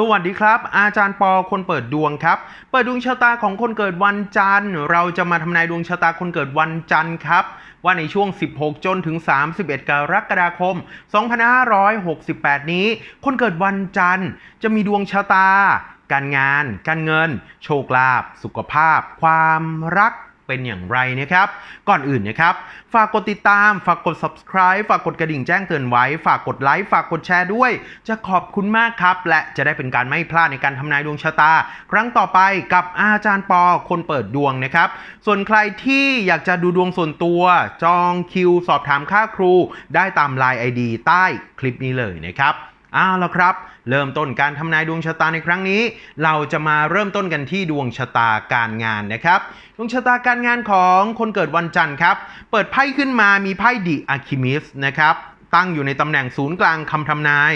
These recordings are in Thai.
สวัสดีครับ อาจารย์ปอคนเปิดดวงครับ เปิดดวงชะตาของคนเกิดวันจันทร์ เราจะมาทำนายดวงชะตาคนเกิดวันจันทร์ครับ ว่าในช่วง 16 จนถึง 31 กรกฎาคม 2568 นี้ คนเกิดวันจันทร์จะมีดวงชะตา การงาน การเงิน โชคลาภสุขภาพ ความรัก เป็นอย่างไรนะครับ ก่อนอื่นนะครับ ฝากกดติดตาม ฝากกด subscribe ฝากกดกระดิ่งแจ้งเตือนไว้ ฝากกดไลค์ ฝากกดแชร์ด้วย จะขอบคุณมากครับ และจะได้เป็นการไม่พลาดในการทำนายดวงชะตา ครั้งต่อไปกับอาจารย์ปอคนเปิดดวงนะครับ ส่วนใครที่อยากจะดูดวงส่วนตัว จองคิว สอบถามค่าครู ได้ตาม Line ID ใต้คลิปนี้เลยนะครับ เอาละครับ เริ่มต้นการทำนายดวงชะตาในครั้งนี้ เราจะมาเริ่มต้นกันที่ดวงชะตาการงานนะครับ ดวงชะตาการงานของคนเกิดวันจันทร์ครับ เปิดไพ่ขึ้นมามีไพ่ดิอะคิมิสนะครับ ตั้งอยู่ในตำแหน่งศูนย์กลางคำทำนาย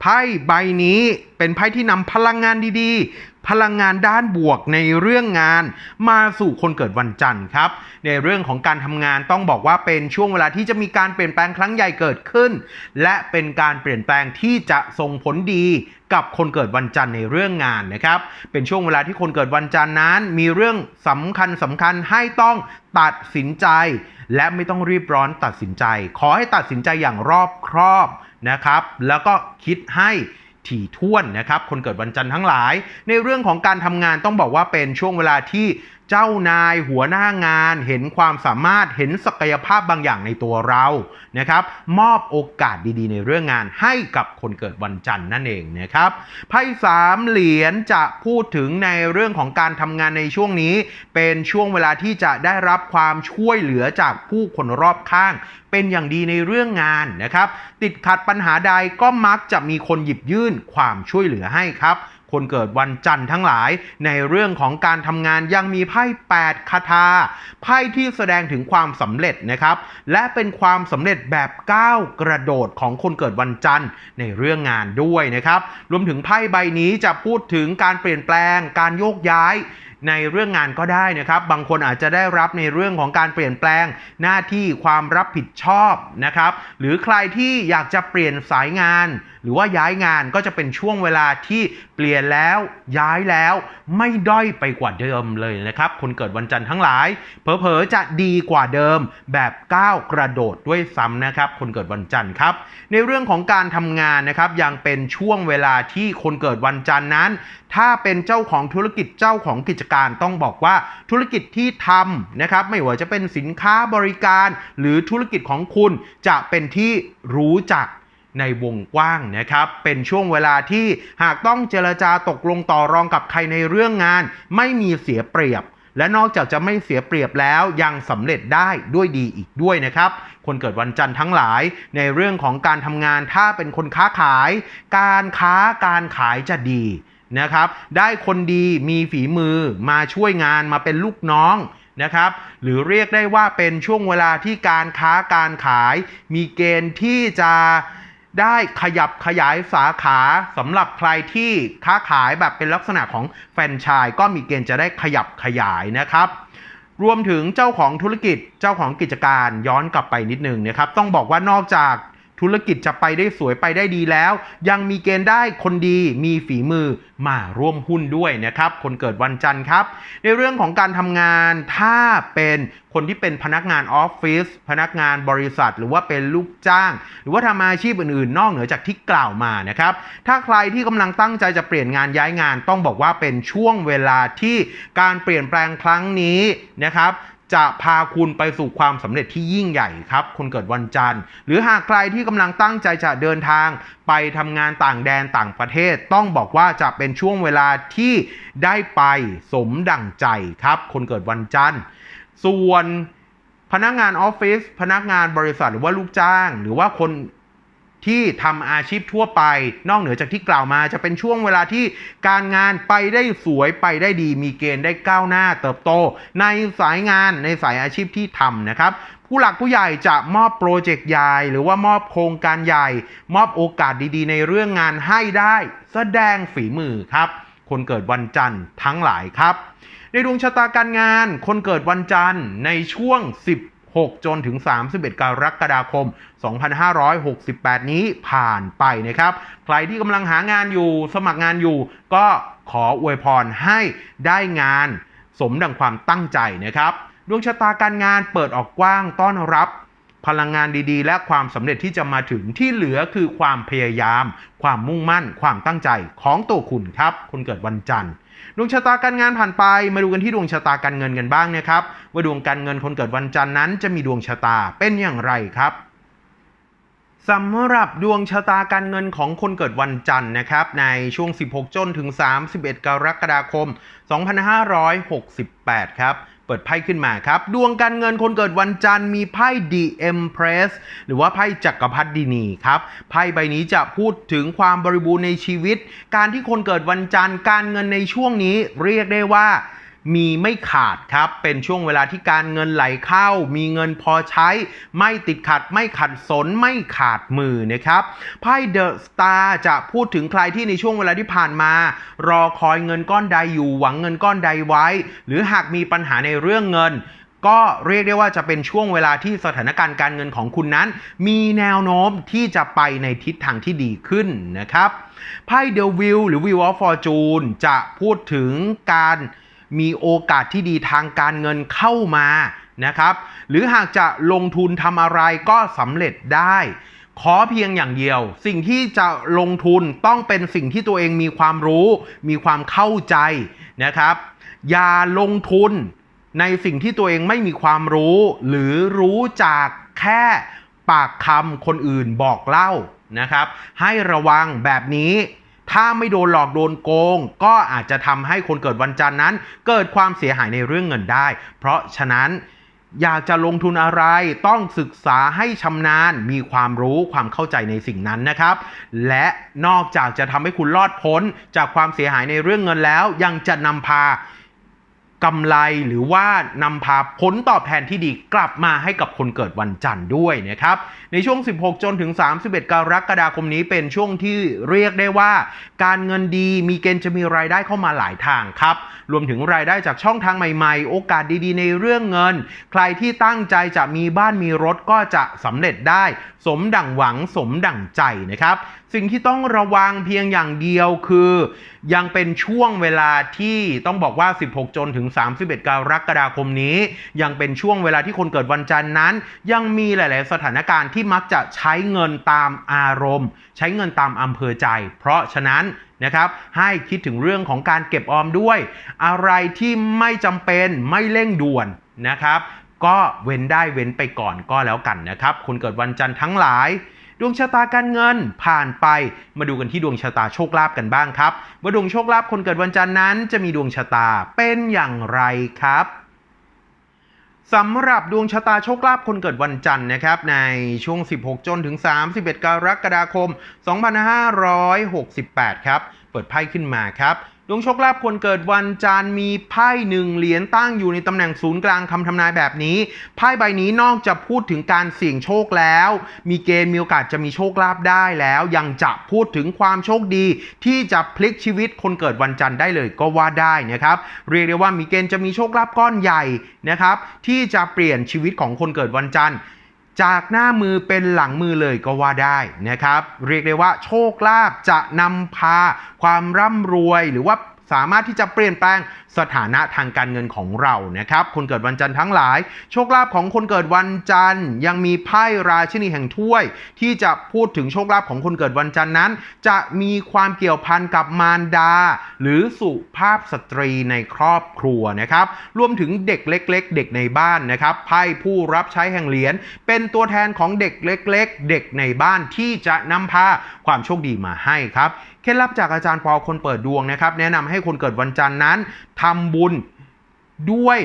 ไพ่ใบนี้เป็นไพ่ที่นำพลังงานดีๆ พลังงานด้านบวกในเรื่องงานมาสู่คนเกิดวันจันทร์ครับ ในเรื่องของการทำงานต้องบอกว่าเป็นช่วงเวลาที่จะมีการเปลี่ยนแปลงครั้งใหญ่เกิดขึ้น และเป็นการเปลี่ยนแปลงที่จะส่งผลดีกับคนเกิดวันจันทร์ในเรื่องงานนะครับ เป็นช่วงเวลาที่คนเกิดวันจันทร์นั้น มีเรื่องสำคัญสำคัญให้ต้องตัดสินใจ และไม่ต้องรีบร้อนตัดสินใจ ขอให้ตัดสินใจอย่างรอบครอบนะครับ แล้วก็คิดให้ ถี่ถ้วนนะครับคนเกิดวันจันทร์ทั้งหลาย ในเรื่องของการทำงานต้องบอกว่าเป็นช่วงเวลาที่ เจ้านายหัวหน้างานเห็นความสามารถเห็นศักยภาพบางอย่างในตัวเรานะครับ มอบโอกาสดีๆ ในเรื่องงานให้กับคนเกิดวันจันทร์นั่นเองนะครับไพ่สามเหรียญจะพูดถึงในเรื่องของการทำงานในช่วงนี้ เป็นช่วงเวลาที่จะได้รับความช่วยเหลือจากผู้คนรอบข้าง เป็นอย่างดีในเรื่องงานนะครับ ติดขัดปัญหาใดก็มักจะมีคนหยิบยื่นความช่วยเหลือให้ครับ คนเกิดวันจันทร์ทั้งหลาย ในเรื่องของการทำงานยังมีไพ่ 8 คาถาไพ่ที่แสดงถึงความสำเร็จนะครับ และเป็นความสำเร็จแบบก้าวกระโดดของคนเกิดวันจันทร์ในเรื่องงานด้วยนะครับ รวมถึงไพ่ใบนี้จะพูดถึงการเปลี่ยนแปลง การโยกย้ายในเรื่องงานก็ได้นะครับ บางคนอาจจะได้รับในเรื่องของการเปลี่ยนแปลงหน้าที่ความรับผิดชอบนะครับ หรือใครที่อยากจะเปลี่ยนสายงาน หรือว่าย้ายงานก็จะเป็นช่วงเวลาที่เปลี่ยนแล้วย้ายแล้ว ไม่ด้อยไปกว่าเดิมเลยนะครับ คนเกิดวันจันทร์ทั้งหลาย เผลอๆจะดีกว่าเดิมแบบก้าวกระโดดด้วยซ้ำนะครับ คนเกิดวันจันทร์ครับ ในเรื่องของการทำงานนะครับยังเป็นช่วงเวลาที่คนเกิดวันจันทร์นั้น ถ้าเป็นเจ้าของธุรกิจเจ้าของกิจการต้องบอกว่าธุรกิจที่ทำนะครับไม่ว่าจะเป็นสินค้าบริการหรือธุรกิจของคุณจะเป็นที่รู้จักในวงกว้างนะครับ เป็นช่วงเวลาที่หากต้องเจรจาตกลงต่อรองกับใครในเรื่องงาน ไม่มีเสียเปรียบ และนอกจากจะไม่เสียเปรียบแล้วยังสำเร็จได้ด้วยดีอีกด้วยนะครับ คนเกิดวันจันทร์ทั้งหลายในเรื่องของการทำงานถ้าเป็นคนค้าขาย การค้าการขายจะดี นะครับ ได้คนดีมีฝีมือมาช่วยงานมาเป็นลูกน้องนะครับ หรือเรียกได้ว่าเป็นช่วงเวลาที่การค้าการขาย มีเกณฑ์ที่จะได้ขยับขยายสาขาสำหรับใครที่ค้าขายแบบเป็นลักษณะของแฟรนไชส์ก็มีเกณฑ์จะได้ขยับขยายนะครับรวมถึงเจ้าของธุรกิจเจ้าของกิจการย้อนกลับไปนิดนึงนะครับ ต้องบอกว่านอกจาก ธุรกิจจะไปได้สวยไปได้ดีแล้ว ยังมีเกณฑ์ได้คนดีมีฝีมือมาร่วมหุ้นด้วยนะครับ คนเกิดวันจันทร์ครับ ในเรื่องของการทำงานถ้าเป็นคนที่เป็นพนักงานออฟฟิศพนักงานบริษัท หรือว่าเป็นลูกจ้าง หรือว่าทำอาชีพอื่นๆ นอกเหนือจากที่กล่าวมานะครับ ถ้าใครที่กำลังตั้งใจจะเปลี่ยนงานย้ายงาน ต้องบอกว่าเป็นช่วงเวลาที่การเปลี่ยนแปลงครั้งนี้นะครับ จะพาคุณไปสู่ความสำเร็จที่ยิ่งใหญ่ครับ คนเกิดวันจันทร์ หรือหากใครที่กำลังตั้งใจจะเดินทาง ไปทำงานต่างแดนต่างประเทศ ต้องบอกว่าจะเป็นช่วงเวลาที่ได้ไปสมดั่งใจครับ คนเกิดวันจันทร์ ส่วนพนักงานออฟฟิศพนักงานบริษัทหรือว่าลูกจ้าง หรือว่าคน ที่ทำอาชีพทั่วไป นอกเหนือจากที่กล่าวมาจะเป็นช่วงเวลาที่การงานไปได้สวยไปได้ดี มีเกณฑ์ได้ก้าวหน้าเติบโต ในสายงานในสายอาชีพที่ทำนะครับ ผู้หลักผู้ใหญ่จะมอบโปรเจกต์ใหญ่หรือว่ามอบโครงการใหญ่ มอบโอกาสดีๆ ในเรื่องงานให้ได้ แสดงฝีมือครับ คนเกิดวันจันทร์ทั้งหลายครับ ในดวงชะตาการงาน คนเกิดวันจันทร์ในช่วง 6 จนถึง 31 กรกฎาคม 2568 นี้ผ่านไปนะครับ ใครที่กำลังหางานอยู่ สมัครงานอยู่ ก็ขออวยพรให้ได้งานสมดังความตั้งใจนะครับ ดวงชะตาการงานเปิดออกกว้างต้อนรับพลังงานดีๆ และความสำเร็จที่จะมาถึงที่เหลือคือความพยายาม ความมุ่งมั่น ความตั้งใจของตัวคุณครับคนเกิดวันจันทร์ ดวงชะตาการงานผ่านไป มาดูกันที่ดวงชะตาการเงินกันบ้างนะครับ ว่าดวงการเงินคนเกิดวันจันทร์นั้นจะมีดวงชะตาเป็นอย่างไรครับสำหรับดวงชะตาการเงินของคนเกิดวันจันทร์นะครับ ในช่วง 16 จนถึง 31 กรกฎาคม 2568 ครับ เปิดไพ่ขึ้นมาครับ ดวงการเงินคนเกิดวันจันทร์มีไพ่ The Empress หรือว่าไพ่จักรพรรดินีครับ ไพ่ใบนี้จะพูดถึงความบริบูรณ์ในชีวิต การที่คนเกิดวันจันทร์การเงินในช่วงนี้เรียกได้ว่า มีไม่ขาดครับ เป็นช่วงเวลาที่การเงินไหลเข้า มีเงินพอใช้ ไม่ติดขัด ไม่ขัดสน ไม่ขาดมือนะครับ ไพ่เดอะสตาร์จะพูดถึงใครที่ในช่วงเวลาที่ผ่านมา รอคอยเงินก้อนใดอยู่ หวังเงินก้อนใดไว้ หรือหากมีปัญหาในเรื่องเงินก็เรียกได้ว่าจะเป็นช่วงเวลาที่สถานการณ์การเงินของคุณนั้น มีแนวโน้มที่จะไปในทิศทางที่ดีขึ้นนะครับไพ่เดอะวิลหรือ Wheel of Fortune จะพูดถึงการ มีโอกาสที่ดีทางการเงินเข้ามานะครับ หรือหากจะลงทุนทำอะไรก็สำเร็จได้ ขอเพียงอย่างเดียว สิ่งที่จะลงทุนต้องเป็นสิ่งที่ตัวเองมีความรู้ มีความเข้าใจนะครับ อย่าลงทุนในสิ่งที่ตัวเองไม่มีความรู้ หรือรู้จากแค่ปากคำคนอื่นบอกเล่านะครับ ให้ระวังแบบนี้ ถ้าไม่โดนหลอกโดนโกง ก็อาจจะทำให้คนเกิดวันจันทร์นั้น เกิดความเสียหายในเรื่องเงินได้ เพราะฉะนั้นอยากจะลงทุนอะไรต้องศึกษาให้ชำนาญมีความรู้ความเข้าใจในสิ่งนั้นนะครับ และนอกจากจะทำให้คุณรอดพ้นจากความเสียหายในเรื่องเงินแล้ว ยังจะนำพา กำไรหรือว่านำพาผลตอบแทนที่ดีกลับมาให้กับคนเกิดวันจันทร์ด้วยนะครับ ในช่วง 16 จนถึง 31 กรกฎาคมนี้เป็นช่วงที่เรียกได้ว่า การเงินดีมีเกณฑ์จะมีรายได้เข้ามาหลายทางครับ รวมถึงรายได้จากช่องทางใหม่ๆ โอกาสดีๆ ในเรื่องเงิน ใครที่ตั้งใจจะมีบ้านมีรถก็จะสำเร็จได้ สมดั่งหวังสมดั่งใจนะครับสิ่งที่ต้องระวังเพียงอย่างเดียวคือ ยังเป็นช่วงเวลาที่ต้องบอกว่า 16 จนถึง31 กรกฎาคมนี้ ยังเป็นช่วงเวลาที่คนเกิดวันจันทร์นั้น ยังมีหลาย ๆ สถานการณ์ที่มักจะใช้เงินตามอารมณ์ ใช้เงินตามอำเภอใจ เพราะฉะนั้นนะครับให้คิดถึงเรื่องของการเก็บออมด้วย อะไรที่ไม่จำเป็นไม่เร่งด่วนนะครับ ก็เว้นได้เว้นไปก่อนก็แล้วกันนะครับ คนเกิดวันจันทร์ทั้งหลาย ดวงชะตาการเงินผ่านไปมาดูกันที่ดวงชะตาโชคลาภกันบ้างครับ ว่าดวงโชคลาภคนเกิดวันจันทร์นั้นจะมีดวงชะตาเป็นอย่างไรครับสำหรับดวงชะตาโชคลาภคนเกิดวันจันทร์นะครับ ในช่วง 16 จนถึง 31 กรกฎาคม 2568 ครับ เปิดไพ่ขึ้นมาครับ ดวงโชคลาภคนเกิดวันจันทร์มีไพ่หนึ่งเหรียญตั้งอยู่ในตำแหน่งศูนย์กลางคำทำนายแบบนี้ไพ่ใบนี้นอกจากพูดถึงการเสี่ยงโชคแล้ว มีเกณฑ์มีโอกาสจะมีโชคลาภได้แล้ว ยังจะพูดถึงความโชคดี ที่จะพลิกชีวิตคนเกิดวันจันทร์ได้เลยก็ว่าได้นะครับเรียกได้ว่ามีเกณฑ์จะมีโชคลาภก้อนใหญ่นะครับที่จะเปลี่ยนชีวิตของคนเกิดวันจันทร์ จากหน้ามือเป็นหลังมือเลยก็ว่าได้นะครับ เรียกได้ว่าโชคลาภจะนำพาความร่ำรวยหรือว่า สามารถที่จะเปลี่ยนแปลงสถานะทางการเงินของเรานะครับ คนเกิดวันจันทร์ทั้งหลาย โชคลาภของคนเกิดวันจันทร์ ยังมีไพ่ราชินีแห่งถ้วย ที่จะพูดถึงโชคลาภของคนเกิดวันจันทร์นั้น จะมีความเกี่ยวพันกับมารดา หรือสุภาพสตรีในครอบครัวนะครับ รวมถึงเด็กเล็ก ๆ เด็กในบ้านนะครับ ไพ่ผู้รับใช้แห่งเหรียญเป็นตัวแทนของเด็กเล็ก ๆ เด็กในบ้านที่จะนำพาความโชคดีมาให้ครับ เคล็ดลับจากอาจารย์พอคนเปิดดวงนะครับ แนะนำให้คนเกิดวันจันทร์นั้นทำบุญด้วย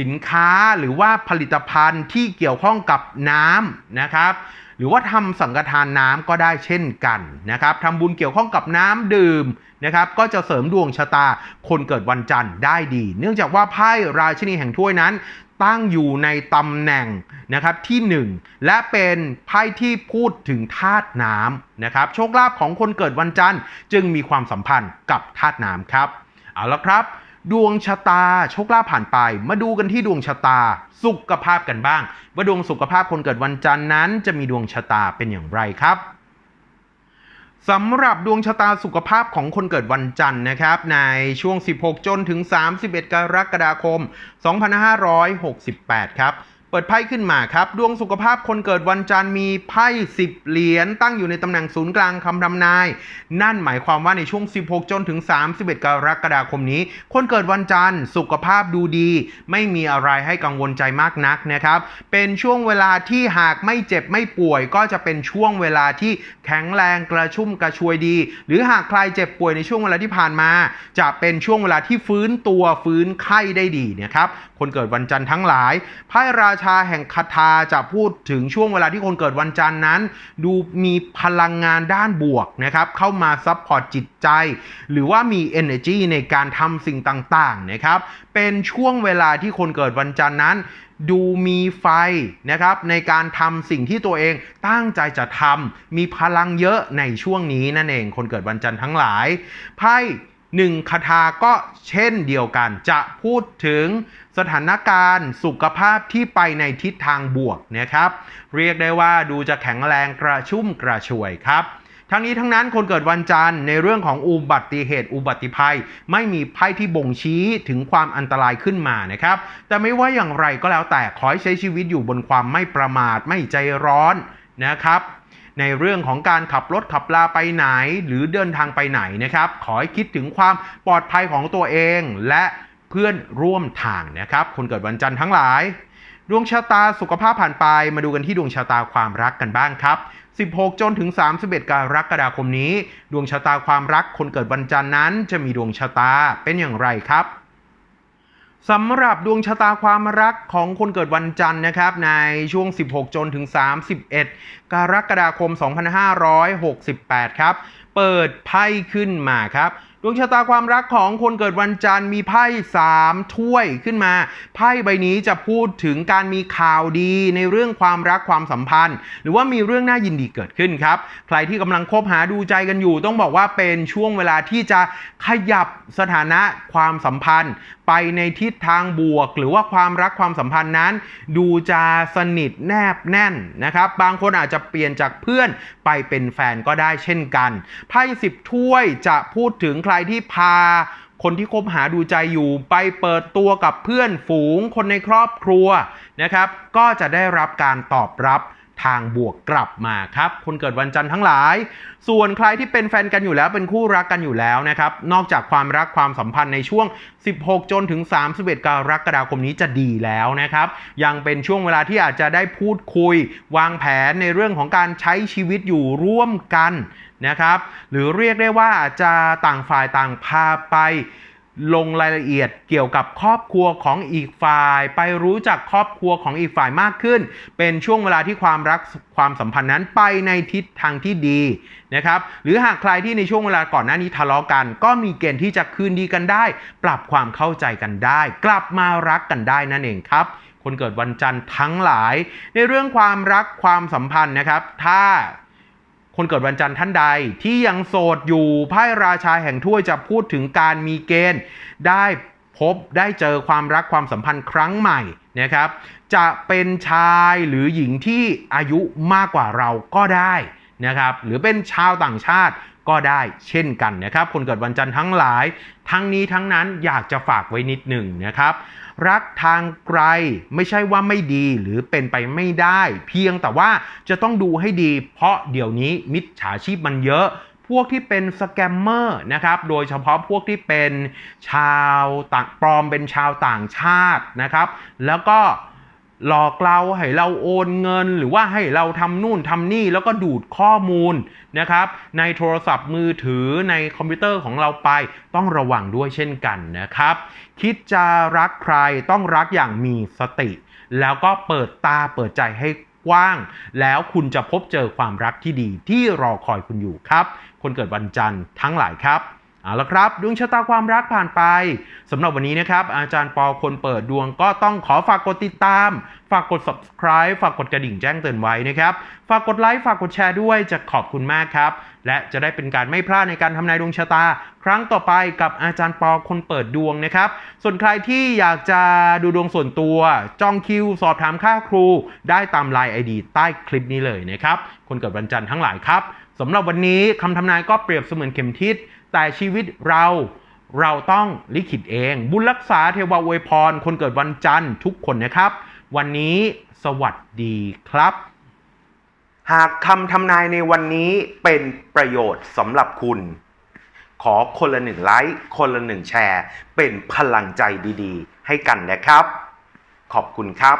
สินค้าหรือว่าผลิตภัณฑ์ที่เกี่ยวข้องกับน้ำนะครับ หรือว่าทำสังฆทานน้ำก็ได้เช่นกันนะครับทำบุญเกี่ยวข้องกับน้ำดื่มนะครับก็จะเสริมดวงชะตาคนเกิดวันจันทร์ได้ดี เนื่องจากว่าไพ่ราชินีแห่งถ้วยนั้นตั้งอยู่ในตำแหน่งนะครับที่ 1 และเป็นไพ่ที่พูดถึงธาตุน้ำนะครับโชคลาภของคนเกิดวันจันทร์จึงมีความสัมพันธ์กับธาตุน้ำครับเอาละครับ ดวงชะตาโชคลาภผ่านไป มาดูกันที่ดวงชะตา สุขภาพกันบ้าง ว่าดวงสุขภาพคนเกิดวันจันทร์นั้น จะมีดวงชะตาเป็นอย่างไรครับสำหรับดวงชะตาสุขภาพของคนเกิดวันจันทร์นะครับ ในช่วง 16 จนถึง 31 กรกฎาคม 2568 ครับ เปิดไพ่ขึ้นมาครับ ดวงสุขภาพคนเกิดวันจันทร์มีไพ่10เหรียญตั้งอยู่ในตำแหน่งศูนย์กลางคำทำนาย นั่นหมายความว่าในช่วง 16 จนถึง 31 กรกฎาคมนี้ คนเกิดวันจันทร์สุขภาพดูดี ไม่มีอะไรให้กังวลใจมากนักนะครับ เป็นช่วงเวลาที่หากไม่เจ็บไม่ป่วย ก็จะเป็นช่วงเวลาที่แข็งแรงกระชุ่มกระชวยดี หรือหากใครเจ็บป่วยในช่วงเวลาที่ผ่านมา จะเป็นช่วงเวลาที่ฟื้นตัวฟื้นไข้ได้ดีนะครับคนเกิดวันจันทร์ทั้งหลายไพ่ราชาแห่งคาถาจะพูดถึงช่วงเวลาที่คนเกิดวันจันทร์นั้น ดูมีพลังงานด้านบวกนะครับเข้ามาซัพพอร์ตจิตใจ หรือว่ามี energy ในการทำสิ่งต่างๆนะครับเป็นช่วงเวลาที่คนเกิดวันจันทร์นั้นดูมีไฟนะครับในการทำสิ่งที่ตัวเองตั้งใจจะทำมีพลังเยอะในช่วงนี้นั่นเอง คนเกิดวันจันทร์ทั้งหลายไพ่ หนึ่งคาถาก็เช่นเดียวกัน จะพูดถึงสถานการณ์สุขภาพที่ไปในทิศทางบวกนะครับ เรียกได้ว่าดูจะแข็งแรงกระชุ่มกระชวยครับทั้งนี้ทั้งนั้นคนเกิดวันจันทร์ในเรื่องของอุบัติเหตุอุบัติภัย ไม่มีไพ่ที่บ่งชี้ถึงความอันตรายขึ้นมานะครับ แต่ไม่ว่าอย่างไรก็แล้วแต่ขอให้ใช้ชีวิตอยู่บนความไม่ประมาทไม่ใจร้อนนะครับ ในเรื่องของการขับรถขับลาไปไหน หรือเดินทางไปไหนนะครับ ขอให้คิดถึงความปลอดภัยของตัวเอง และเพื่อนร่วมทางนะครับ คนเกิดวันจันทร์ทั้งหลาย ดวงชะตาสุขภาพผ่านไป มาดูกันที่ดวงชะตาความรักกันบ้างครับ 16 จนถึง 31 กรกฎาคมนี้ ดวงชะตาความรักคนเกิดวันจันทร์นั้น จะมีดวงชะตาเป็นอย่างไรครับ สำหรับดวงชะตาความรักของคนเกิดวันจันทร์นะครับ ในช่วง 16 จนถึง 31 กรกฎาคม 2568 ครับ เปิดไพ่ขึ้นมาครับดวงชะตาความรักของคนเกิดวันจันทร์มีไพ่3ถ้วยขึ้นมา ไพ่ใบนี้จะพูดถึงการมีข่าวดีในเรื่องความรักความสัมพันธ์ หรือว่ามีเรื่องน่ายินดีเกิดขึ้นครับ ใครที่กำลังคบหาดูใจกันอยู่ ต้องบอกว่าเป็นช่วงเวลาที่จะขยับสถานะความสัมพันธ์ ไปในทิศทางบวก หรือว่าความรักความสัมพันธ์นั้น ดูจะสนิทแนบแน่นนะครับ บางคนอาจจะเปลี่ยนจากเพื่อนไปเป็นแฟนก็ได้เช่นกันไพ่สิบถ้วยจะพูดถึงใครที่พาคนที่คบหาดูใจอยู่ไปเปิดตัวกับเพื่อนฝูง คนในครอบครัวนะครับ ก็จะได้รับการตอบรับ ทางบวกกลับมาครับ คนเกิดวันจันทร์ทั้งหลาย ส่วนใครที่เป็นแฟนกันอยู่แล้วเป็นคู่รักกันอยู่แล้วนะครับ นอกจากความรักความสัมพันธ์ในช่วง 16 จนถึง 31 กรกฎาคมนี้จะดีแล้วนะครับ ยังเป็นช่วงเวลาที่อาจจะได้พูดคุย วางแผนในเรื่องของการใช้ชีวิตอยู่ร่วมกันนะครับ หรือเรียกได้ว่าอาจจะต่างฝ่ายต่างพาไป ลงรายละเอียดเกี่ยวกับครอบครัวของอีกฝ่าย ไปรู้จักครอบครัวของอีกฝ่ายมากขึ้น เป็นช่วงเวลาที่ความรักความสัมพันธ์นั้นไปในทิศทางที่ดีนะครับหรือหากใครที่ในช่วงเวลาก่อนหน้านี้ทะเลาะกัน ก็มีเกณฑ์ที่จะคืนดีกันได้ ปรับความเข้าใจกันได้ กลับมารักกันได้นั่นเองครับคนเกิดวันจันทร์ทั้งหลาย ในเรื่องความรักความสัมพันธ์นะครับ ถ้า คนเกิดวันจันทร์ท่านใดที่ยังโสดอยู่ไพ่ราชาแห่งถ้วยจะพูดถึงการมีเกณฑ์ได้พบได้เจอความรักความสัมพันธ์ครั้งใหม่นะครับ จะเป็นชายหรือหญิงที่อายุมากกว่าเราก็ได้นะครับ หรือเป็นชาวต่างชาติก็ได้เช่นกันนะครับ คนเกิดวันจันทร์ทั้งหลาย ทั้งนี้ทั้งนั้นอยากจะฝากไว้นิดหนึ่งนะครับ รักทางไกลไม่ใช่ว่าไม่ดีหรือเป็นไปไม่ได้ เพียงแต่ว่าจะต้องดูให้ดี เพราะเดี๋ยวนี้มิจฉาชีพมันเยอะ พวกที่เป็นสแกมเมอร์นะครับ โดยเฉพาะพวกที่เป็นชาวต่างปลอมเป็นชาวต่างชาตินะครับ แล้วก็หลอกเราให้เราโอนเงิน หรือว่าให้เราทำนู่นทำนี่แล้วก็ดูดข้อมูลนะครับ ในโทรศัพท์มือถือในคอมพิวเตอร์ของเราไปต้องระวังด้วยเช่นกันนะครับ คิดจะรักใครต้องรักอย่างมีสติ แล้วก็เปิดตาเปิดใจให้กว้าง แล้วคุณจะพบเจอความรักที่ดีที่รอคอยคุณอยู่ครับ คนเกิดวันจันทร์ทั้งหลายครับ เอาละครับดวงชะตาความรักผ่านไปสำหรับวันนี้นะครับ อาจารย์ปอคนเปิดดวงก็ต้องขอฝากกดติดตาม ฝากกด subscribe ฝากกดกระดิ่งแจ้งเตือนไว้นะครับ ฝากกดไลค์ฝากกดแชร์ด้วยจะขอบคุณมากครับ และจะได้เป็นการไม่พลาดในการทำนายดวงชะตา ครั้งต่อไปกับอาจารย์ปอคนเปิดดวงนะครับ ส่วนใครที่อยากจะดูดวงส่วนตัว จองคิว สอบถามค่าครู ได้ตามไลน์ไอดีใต้คลิปนี้เลยนะครับคนเกิดวันจันทร์ทั้งหลายครับสำหรับวันนี้คำทำนายก็เปรียบเสมือนเข็มทิศ แต่ชีวิตเราเราต้องลิขิตเอง บุญรักษาเทวาอวยพร คนเกิดวันจันทร์ทุกคนนะครับ วันนี้สวัสดีครับ หากคำทำนายในวันนี้เป็นประโยชน์สำหรับคุณ ขอคนละหนึ่งไลค์คนละหนึ่งแชร์ เป็นพลังใจดีๆ ให้กันนะครับ ขอบคุณครับ